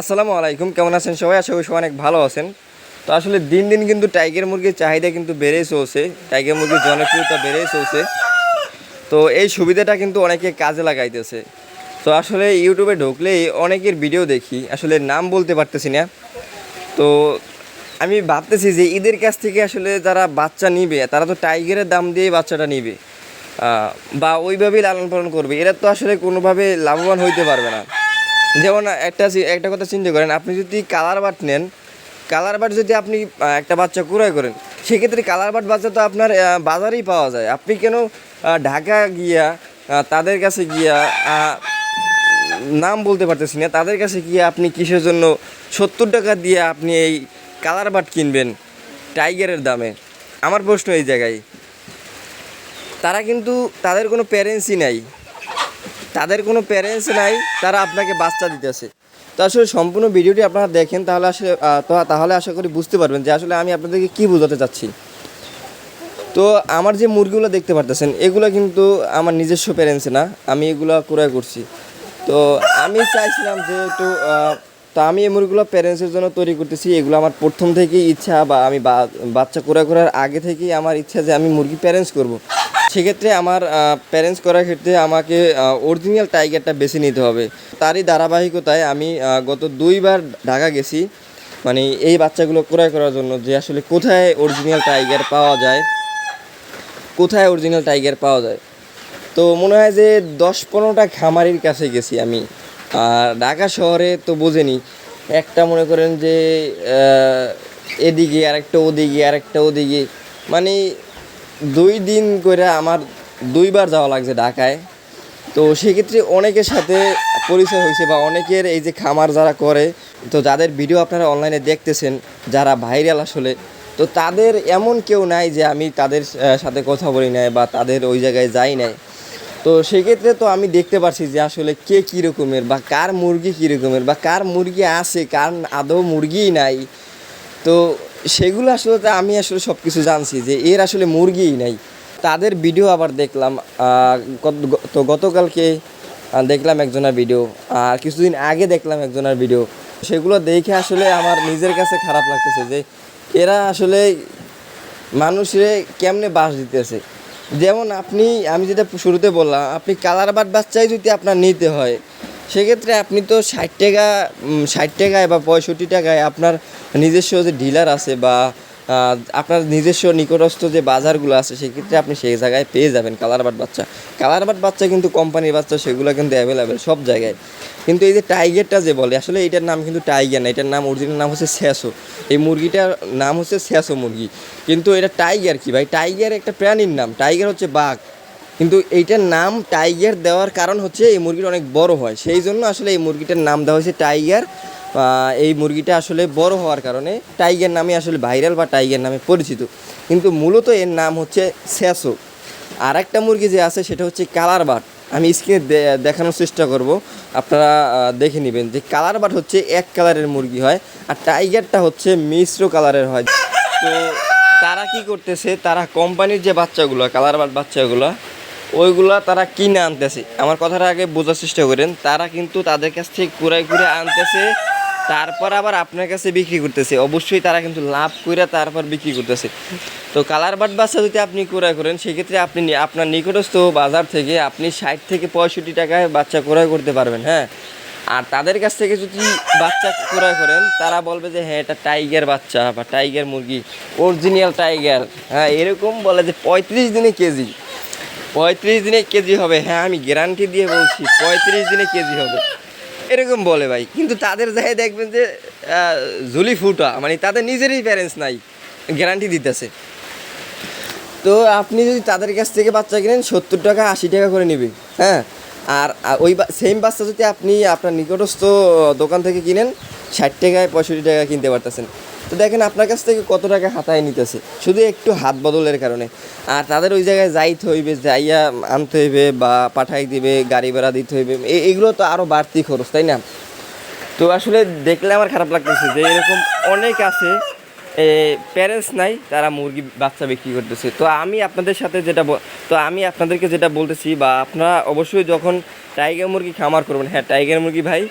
আসসালামু আলাইকুম, কেমন আছেন সবাই? আশা করি সবাই অনেক ভালো আছেন। তো আসলে দিন দিন কিন্তু টাইগার মুরগির চাহিদা কিন্তু বেড়েই চলছে। টাইগার মুরগির জনপ্রিয়তা বেড়েই চলছে। তো এই সুবিধাটা কিন্তু অনেকে কাজে লাগাইতেছে। তো আসলে ইউটিউবে ঢুকলেই অনেকের ভিডিও দেখি। আসলে নাম বলতে পারতেছি না। তো আমি ভাবতেছি যে ঈদের কাছ থেকে আসলে যারা বাচ্চা নিবে, তারা তো টাইগারের দাম দিয়ে বাচ্চাটা নিবে। বা ওইভাবেই লালন পালন করবে। এরা তো আসলে কোনোভাবে লাভবান হইতে পারবে না। যেমন একটা একটা কথা চিন্তা করেন, আপনি যদি কালার বাট নেন কালার বাট যদি আপনি একটা বাচ্চা ক্রয় করেন, সেক্ষেত্রে কালার বাট বাচ্চা তো আপনার বাজারেই পাওয়া যায়। আপনি কেন ঢাকা গিয়া তাদের কাছে গিয়া নাম বলতে পারতেছি না, তাদের কাছে গিয়ে আপনি কিসের জন্য সত্তর টাকা দিয়ে আপনি এই কালার বাট কিনবেন টাইগারের দামে? আমার প্রশ্ন এই জায়গায়। তারা কিন্তু তাদের কোনো প্যারেন্টসই নাই। তাদের কোনো প্যারেন্টস নাই, তারা আপনাকে বাচ্চা দিতেছে। তো আসলে সম্পূর্ণ ভিডিওটি আপনারা দেখেন, তাহলে আসলে তাহলে আশা করি বুঝতে পারবেন যে আসলে আমি আপনাদেরকে কী বোঝাতে চাচ্ছি। তো আমার যে মুরগিগুলো দেখতে পারতেছেন, এগুলো কিন্তু আমার নিজস্ব প্যারেন্টস না, আমি এগুলো ক্রয় করছি। তো আমি চাইছিলাম যে একটু তো আমি এই মুরগিগুলো প্যারেন্টসের জন্য তৈরি করতেছি, এগুলো আমার প্রথম থেকেই ইচ্ছা বা আমি বাচ্চা ক্রয় করার আগে থেকেই আমার ইচ্ছা যে আমি মুরগি প্যারেন্টস করব। সেক্ষেত্রে আমার প্যারেন্টস করার ক্ষেত্রে আমাকে অরিজিনাল টাইগারটা বেছে নিতে হবে। তারই ধারাবাহিকতায় আমি গত দুইবার ঢাকা গেছি। মানে এই বাচ্চাগুলো ক্রয় করার জন্য যে আসলে কোথায় অরিজিনাল টাইগার পাওয়া যায়, কোথায় অরিজিনাল টাইগার পাওয়া যায়। তো মনে হয় যে দশ পনেরোটা খামারির কাছে গেছি আমি। আর ঢাকা শহরে তো বোঝেনি। একটা মনে করেন যে এদিকে আরেকটা ওদিকে আরেকটা ওদিকে। মানে দুই দিন করে আমার দুইবার যাওয়া লাগছে ঢাকায়। তো সেক্ষেত্রে অনেকের সাথে পরিচয় হয়েছে বা অনেকের এই যে খামার যারা করে, তো যাদের ভিডিও আপনারা অনলাইনে দেখতেছেন, যারা ভাইরাল আসলে, তো তাদের এমন কেউ নাই যে আমি তাদের সাথে কথা বলি নাই বা তাদের ওই জায়গায় যাই নাই। তো সেক্ষেত্রে তো আমি দেখতে পাচ্ছি যে আসলে কে কী রকমের বা কার মুরগি কী রকমের বা কার মুরগি আছে, কার আদৌ মুরগিই নাই। তো সেগুলো আসলে আমি আসলে সব কিছু জানছি যে এর আসলে মুরগিই নাই। তাদের ভিডিও আবার দেখলাম তো গতকালকে দেখলাম একজনের ভিডিও আর কিছুদিন আগে দেখলাম একজনের ভিডিও সেগুলো দেখে আসলে আমার নিজের কাছে খারাপ লাগতেছে যে এরা আসলে মানুষে কেমনে বাস দিতেছে। যেমন আপনি, আমি যেটা শুরুতে বললাম, আপনি কালার বাট বাচ্চাই যদি আপনার নিতে হয় সেক্ষেত্রে আপনি তো ষাট টাকা ষাট টাকায় বা পঁয়ষট্টি টাকায় আপনার নিজস্ব যে ডিলার আছে বা আপনার নিজস্ব নিকটস্থ যে বাজারগুলো আছে, সেক্ষেত্রে আপনি সেই জায়গায় পেয়ে যাবেন কালার বাট বাচ্চা। কালার বাট বাচ্চা কিন্তু কোম্পানির বাচ্চা, সেগুলো কিন্তু অ্যাভেলেবেল সব জায়গায়। কিন্তু এই যে টাইগারটা যে বলে, আসলে এটার নাম কিন্তু টাইগার না, এটার নাম অরিজিনাল নাম হচ্ছে স্যাসো এই মুরগিটার নাম হচ্ছে স্যাসো মুরগি। কিন্তু এটা টাইগার কি ভাই? টাইগার একটা প্রাণীর নাম টাইগার হচ্ছে বাঘ। কিন্তু এইটার নাম টাইগার দেওয়ার কারণ হচ্ছে এই মুরগিটা অনেক বড় হয়। সেই জন্য আসলে এই মুরগিটার নাম দেওয়া হয়েছে টাইগার। এই মুরগিটা আসলে বড় হওয়ার কারণে টাইগার নামে আসলে ভাইরাল বা টাইগার নামে পরিচিত। কিন্তু মূলত এর নাম হচ্ছে স্যাসো। আর একটা মুরগি যে আছে সেটা হচ্ছে কালার বাট। আমি স্ক্রিনে দেখানোর চেষ্টা করব। আপনারা দেখে নেবেন যে কালার বাট হচ্ছে এক কালারের মুরগি হয় আর টাইগারটা হচ্ছে মিশ্র কালারের হয়। তো তারা কি করতেছে? তারা কোম্পানির যে বাচ্চাগুলো, কালার বাট বাচ্চাগুলো ওইগুলা তারা কিনে আনতেছে। আমার কথাটা আগে বোঝার চেষ্টা করেন। তারা কিন্তু তাদের কাছ থেকে কুড়াই কুড়ে আনতেছে, তারপর আবার আপনার কাছে বিক্রি করতেছে। অবশ্যই তারা কিন্তু লাভ করে তারপর বিক্রি করতেছে। তো কালার বাট বাচ্চা যদি আপনি ক্রয় করেন, সেক্ষেত্রে আপনি আপনার নিকটস্থ বাজার থেকে আপনি ষাট থেকে পঁয়ষট্টি টাকায় বাচ্চা ক্রয় করতে পারবেন হ্যাঁ? আর তাদের কাছ থেকে যদি বাচ্চা ক্রয় করেন, তারা বলবে যে হ্যাঁ এটা টাইগার বাচ্চা বা টাইগার মুরগি, অরিজিনাল টাইগার। হ্যাঁ এরকম বলে যে পঁয়ত্রিশ দিনে কেজি। পঁয়ত্রিশ দিনে কেজি হবে। হ্যাঁ আমি গ্যারান্টি দিয়ে বলছি, পঁয়ত্রিশ দিনে কেজি হবে। এরকম বলে ভাই। কিন্তু তাদের যাই দেখবেন যে ঝুলি ফুটা। মানে তাদের নিজেরই প্যারেন্টস নাই। গ্যারান্টি দিতেছে। তো আপনি যদি তাদের কাছ থেকে বাচ্চা কিনেন, সত্তর টাকা, আশি টাকা করে নেবে। হ্যাঁ? আর ওই সেম বাচ্চা যদি আপনি আপনার নিকটস্থ দোকান থেকে কিনেন, ষাট টাকায় পঁয়ষট্টি টাকা কিনতে পারতেছেন। তো দেখেন আপনার কাছ থেকে কত টাকা হাতায় নিতেছে। শুধু একটু হাত বদলের কারণে। আর তাদের ওই জায়গায় যাইতে হইবে যাইয়া আনতে হইবে বা পাঠাই দিবে, গাড়ি ভাড়া দিতে হইবে এইগুলো তো আরও বাড়তি খরচ, তাই না? তো আসলে দেখলে আমার খারাপ লাগতেছে যে এরকম অনেক আছে প্যারেন্টস নাই, তারা মুরগি, বাচ্চা বিক্রি করতেছে। তো আমি আপনাদের সাথে যেটা তো আমি আপনাদেরকে যেটা বলতেছি, বা আপনারা অবশ্যই যখন টাইগার মুরগি খামার করবেন হ্যাঁ টাইগার মুরগি ভাই,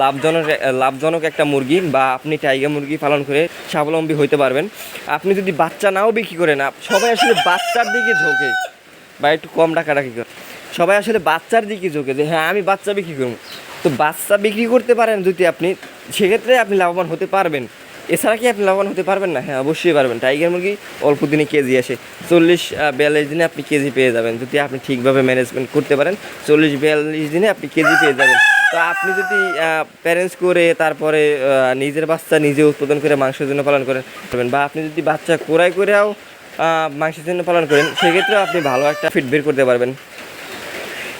লাভজনক লাভজনক একটা মুরগি, বা আপনি টাইগার মুরগি পালন করে স্বাবলম্বী হতে পারবেন। আপনি যদি বাচ্চা নাও বিক্রি করেন সবাই আসলে বাচ্চার দিকে ঝোঁকে। বা একটু কম টাকাটাকি করে সবাই আসলে বাচ্চার দিকে ঝোঁকে যে হ্যাঁ আমি বাচ্চা বিক্রি করব। তো বাচ্চা বিক্রি করতে পারেন যদি আপনি, সেক্ষেত্রে আপনি লাভবান হতে পারবেন। এছাড়া কি আপনি লাভবান হতে পারবেন না? হ্যাঁ অবশ্যই পারবেন। টাইগার মুরগি অল্প দিনে কেজি আসে। চল্লিশ বিয়াল্লিশ দিনে আপনি কেজি পেয়ে যাবেন। যদি আপনি ঠিকভাবে ম্যানেজমেন্ট করতে পারেন, চল্লিশ, বিয়াল্লিশ দিনে আপনি কেজি পেয়ে যাবেন। তো আপনি যদি প্যারেন্টস করে, তারপরে নিজের বাচ্চা নিজে উৎপাদন করে, মাংসের জন্য পালন করেন বা আপনি যদি বাচ্চা ক্রয় করেও মাংসের জন্য পালন করেন সেক্ষেত্রেও আপনি ভালো একটা ফিট বের করতে পারবেন।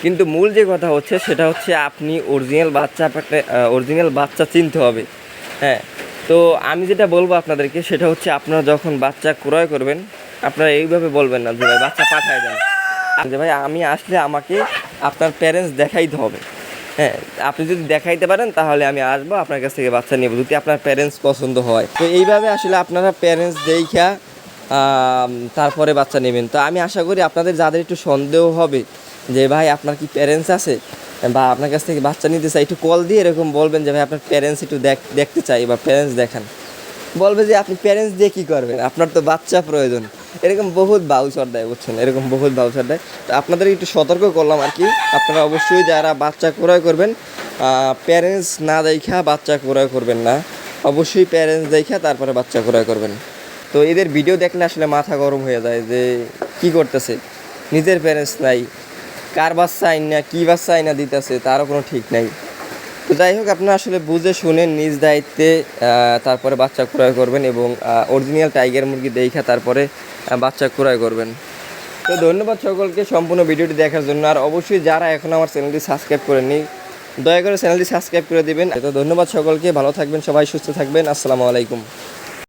কিন্তু মূল যে কথা হচ্ছে, সেটা হচ্ছে আপনি অরিজিনাল বাচ্চা অরিজিনাল বাচ্চা চিনতে হবে। হ্যাঁ তো আমি যেটা বলব আপনাদেরকে, সেটা হচ্ছে আপনারা যখন বাচ্চা ক্রয় করবেন, আপনারা এইভাবে বলবেন না যে ভাই বাচ্চা পাঠায় দেন। যে ভাই, আমি আসলে আমাকে আপনার প্যারেন্টস দেখাইতে হবে। হ্যাঁ আপনি যদি দেখাইতে পারেন, তাহলে আমি আসব আপনার কাছ থেকে বাচ্চা নেব যদি আপনার প্যারেন্টস পছন্দ হয়। তো এইভাবে আসলে আপনারা প্যারেন্টস দেখা তারপরে বাচ্চা নেবেন। তো আমি আশা করি আপনাদের যাদের একটু সন্দেহ হবে যে ভাই, আপনার কি প্যারেন্টস আছে বা আপনার কাছ থেকে বাচ্চা নিতে চাই একটু কল দিয়ে এরকম বলবেন যে, ভাই, আপনার প্যারেন্টস একটু দেখ, দেখতে চাই বা প্যারেন্টস দেখান। বলবে যে, আপনি প্যারেন্টস দিয়ে কী করবেন? আপনার তো বাচ্চা প্রয়োজন। এরকম বহুত বাউচার দেয়, বুঝছেন? এরকম বহুত বাউচার দেয়। তো আপনাদের একটু সতর্ক করলাম আর কি। আপনারা অবশ্যই যারা বাচ্চা ক্রয় করবেন প্যারেন্টস না দেখা বাচ্চা ক্রয় করবেন না। অবশ্যই প্যারেন্টস দেখা, তারপরে বাচ্চা ক্রয় করবেন। তো এদের ভিডিও দেখলে আসলে মাথা গরম হয়ে যায় যে, কি করতেছে? নিজের প্যারেন্টস নাই। কার বাচ্চা আইন না কী বাচ্চা আইনা দিতেছে, তারও কোনো ঠিক নাই। তো যাই হোক, আপনারা আসলে বুঝে শুনে নিজ দায়িত্বে তারপরে বাচ্চা ক্রয় করবেন এবং অরিজিনাল টাইগার মুরগি দেখা তারপরে বাচ্চা ক্রয় করবেন। তো ধন্যবাদ সকলকে সম্পূর্ণ ভিডিওটি দেখার জন্য। আর অবশ্যই যারা এখন আমার চ্যানেলটি সাবস্ক্রাইব করেননি, দয়া করে চ্যানেলটি সাবস্ক্রাইব করে দিবেন। তো ধন্যবাদ সকলকে, ভালো থাকবেন সবাই, সুস্থ থাকবেন। আসসালামু আলাইকুম।